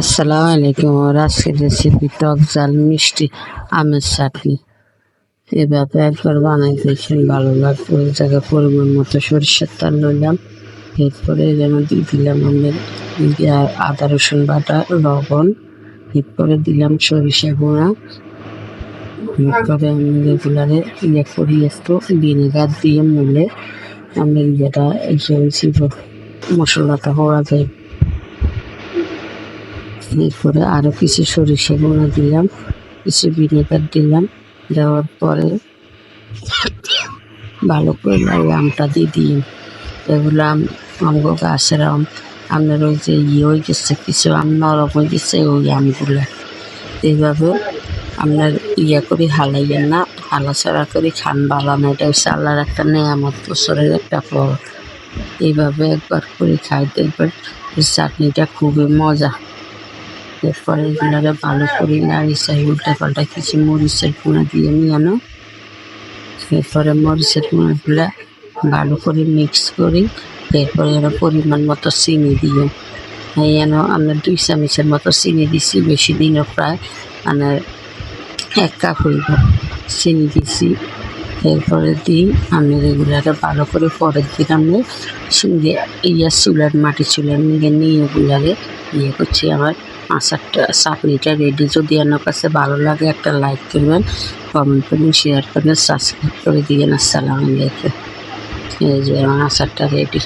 আসসালামু আলাইকুম। আজকের রেসিপি টক জাল মিষ্টি আমের চাটনি। এভাবে একবার বানাই দেখেন, ভালো লাগবে। ওই জায়গায় পরিমাণ মতো সরিষার তেল নিলাম এরপরে যেন দিয়ে দিলাম আমাদের আদা, রসুন বাটা, লবণ। এরপরে দিলাম সরিষা গুঁড়া। এরপরে আমি রেগুলারে ইয়ে করি, একটু ভিনেগার দিয়ে মুলে আমি ইয়েটা এই মশলাটা হওয়া যায়। এরপরে আরও কিছু সরিষা গুঁড়া দিলাম, কিছু ভিনেগার দিলাম, দেওয়ার পরে ভালো করে লাগে আমটা দিয়ে দিই। এগুলো আম, আমগো গাছের আম আপনার ওই যে ইয়ে হয়ে গেছে, কিছু আম নরম হয়ে গেছে, ওই আমগুলো। এইভাবে আপনার ইয়ে করে হালাইয়েন না হালাছাড়া করে খান বালানো এটা হচ্ছে আল্লাহর একটা নেয়ামত, বছরের একটা ফল। এইভাবে একবার করে খাই, দেখবেন চাটনিটা খুবই মজা। এরপরে এগুলোকে ভালো করে নাড়ি চাই উল্টা পাল্টা কিছু মরিচের গুঁড়া দিয়ে নিয়ে এরপরে মরিচের গুঁড়াগুলা ভালো করে মিক্স করি, এরপরে এর পরিমাণ মতো চিনি দিয়ে যেন আমরা দুই চামচের মতো চিনি দিছি, বেশি দিনও প্রায় মানে এক কাপ হইব। চিনি দিছি। এরপরে দিই, আমি এগুলাকে ভালো করে পরের দিন আমি ইয়া চুলার মাটি চুলার নিয়ে নিয়ে এগুলাকে ইয়ে করছি। আমার আচারটা চাটনিটা রেডি। যদি আমার কাছে ভালো লাগে একটা লাইক করবেন, কমেন্ট করবেন, শেয়ার করবেন, সাবস্ক্রাইব করে দিবেন। আসসালামু আলাইকুম। এই যে আমার আচারটা রেডি।